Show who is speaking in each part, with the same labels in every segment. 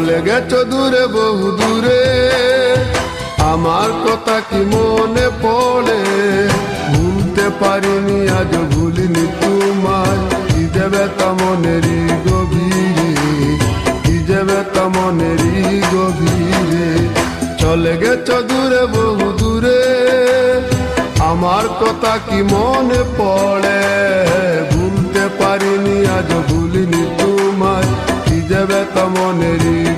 Speaker 1: চলে গেছো দূরে, বহু দূরে। আমার কথা কি মনে পড়ে? ভুলতে পারিনি, আজ ভুলিনি তোমায়। কি দেবে তা মনেরই গভীরে, কি দেবে তা মনেরই গভীরে। চলে গেছো দূরে, বহু দূরে। আমার কথা কি মনে পড়ে? ভুলতে পারিনি, আজ ভুলিনি তোমায়। কি তা মনেরই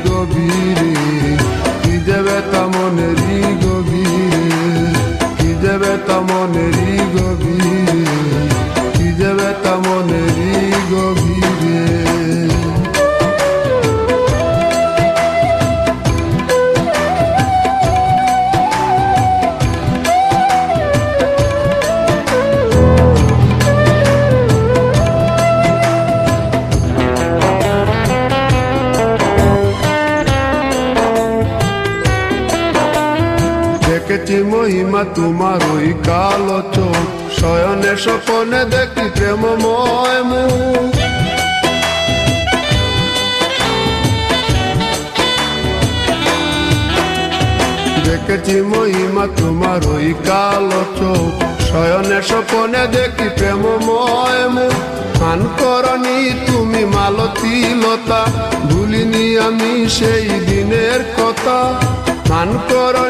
Speaker 1: দেখেছি মহিমা তোমার ওই কালো চোখ। শয়নে স্বপনে দেখি প্রেমময় মুখ। দেখেছি মহিমা তোমার ওই কালো চোখ। শয়নে স্বপনে দেখি প্রেমময় মুখ। খান করনি তুমি মালতী লতা ভুলিনি আমি সেই দিনের কথা। মান করনি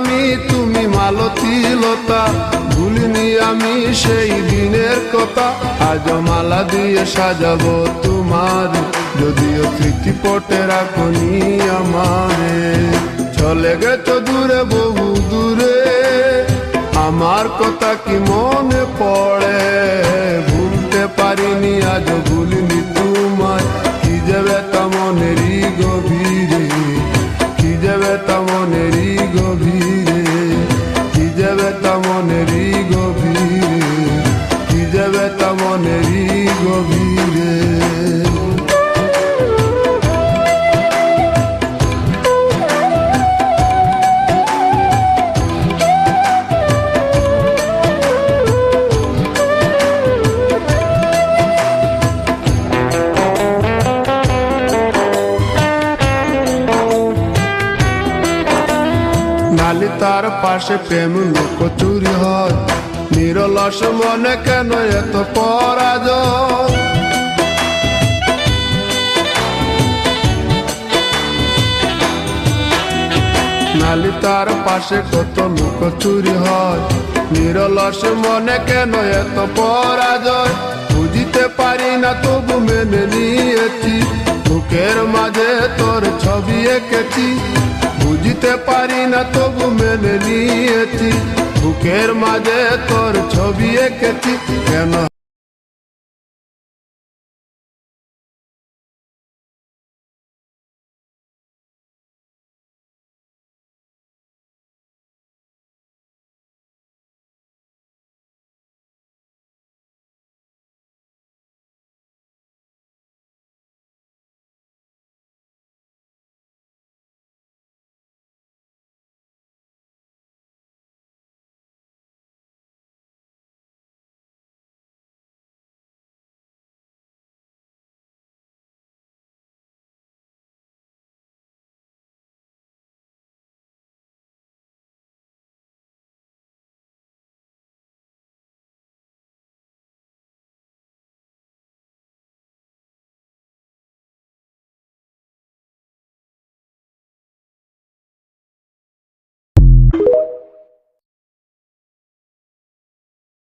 Speaker 1: তুমি ভুলিনি আমি সেই দিনের কথা। আজ মালা দিয়ে সাজাবো তোমার, যদিও স্মৃতি পটে রাখনি আমারে। চলে গেছো দূরে, বহু দূরে, আমার কথা কি মনে পড়ে? ভুলতে পারিনি, আজ ভুলিনি তার পাশে প্রেম লোক চুরি হয়। নিরলস মনে কেন এত পরাজয়? নালি তার পাশে কত লোক চুরি হয়। নিরলস মনে কেন এত পরাজয়? বুঝিতে পারি না তবু মেনে নিয়েছি। বুকের মাঝে তোর ছবি এঁকেছি। পারি না তবু মেনে নিয়েছি। বুকের মাঝে তোর ছবি এঁকেছি। কেন you.